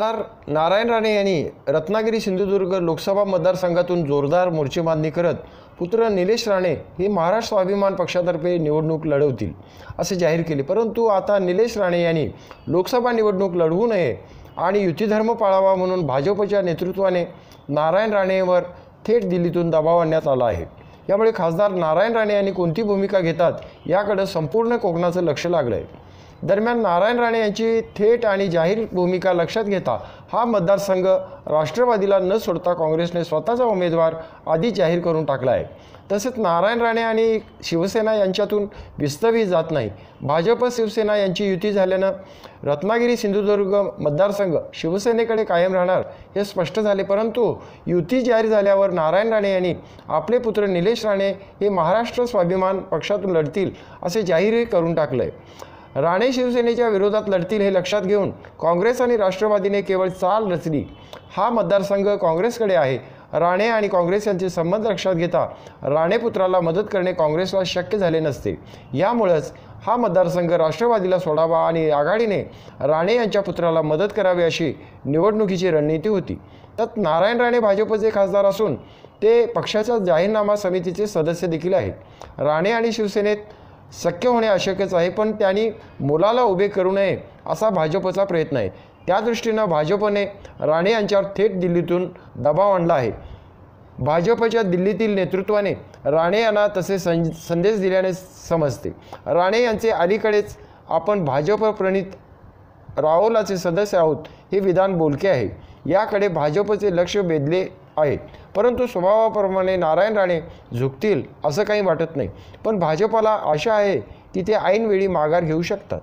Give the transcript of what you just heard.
खासदार नारायण राणे यांनी रत्नागिरी सिंधुदुर्ग लोकसभा मतदारसंघातून जोरदार मोर्चे बांधणी करत पुत्र निलेश राणे हे महाराष्ट्र स्वाभिमान पक्षातर्फे निवडणूक लढवतील असे जाहीर केले. परंतु आता निलेश राणे यांनी लोकसभा निवडणूक लढवू नये आणि युतीधर्म पाळावा म्हणून भाजपच्या नेतृत्वाने नारायण राणेवर थेट दिल्लीतून दबाव आणण्यात आला आहे. यामुळे खासदार नारायण राणे यांनी कोणती भूमिका घेतात याकडं संपूर्ण कोकणाचं लक्ष लागलं आहे दरम्यान नारायण राणे यांची थेट आणि जाहीर भूमिका लक्षात घेता हा मतदारसंघ राष्ट्रवादीला न सोडता काँग्रेसने स्वतःचा उमेदवार आधी जाहीर करून टाकला आहे. तसेच नारायण राणे आणि शिवसेना यांच्यातून विस्तवी जात नाही. भाजप शिवसेना यांची युती झाल्यानं रत्नागिरी सिंधुदुर्ग मतदारसंघ शिवसेनेकडे कायम राहणार हे स्पष्ट झाले. परंतु युती जाहीर झाल्यावर नारायण राणे यांनी आपले पुत्र निलेश राणे हे महाराष्ट्र स्वाभिमान पक्षातून लढतील असे जाहीरही करून टाकलं आहे राणे शिवसेनेच्या विरोधात लढतील हे लक्षात घेऊन काँग्रेस आणि राष्ट्रवादीने केवळ चाल रचली. हा मतदारसंघ काँग्रेसकडे आहे. राणे आणि काँग्रेस यांचे संबंध लक्षात घेता राणे पुत्राला मदत करणे काँग्रेसला शक्य झाले नसते. यामुळंच हा मतदारसंघ राष्ट्रवादीला सोडावा आणि आघाडीने राणे यांच्या पुत्राला मदत करावी अशी निवडणुकीची रणनीती होती. त्यात नारायण राणे भाजपचे खासदार असून ते पक्षाच्या जाहीरनामा समितीचे सदस्य देखील आहेत. राणे आणि शिवसेनेत शक्य होणे अशक्यच आहे पण त्यांनी मुलाला उभे करू नये असा भाजपचा प्रयत्न आहे. त्या दृष्टीनं भाजपने राणे यांच्यावर थेट दिल्लीतून दबाव आणला आहे. भाजपच्या दिल्लीतील नेतृत्वाने राणे यांना तसे सं संदेश दिल्याने समजते. राणे यांचे अलीकडेच आपण भाजपप्रणित राओलाचे सदस्य आहोत हे विधान बोलके आहे. याकडे भाजपचे लक्ष वेधले आहे परंतु स्वभावाप्रमाणे नारायण राणे झुकतील असं काही वाटत नाही. पण भाजपाला आशा आहे की ते ऐनवेळी माघार घेऊ शकतात.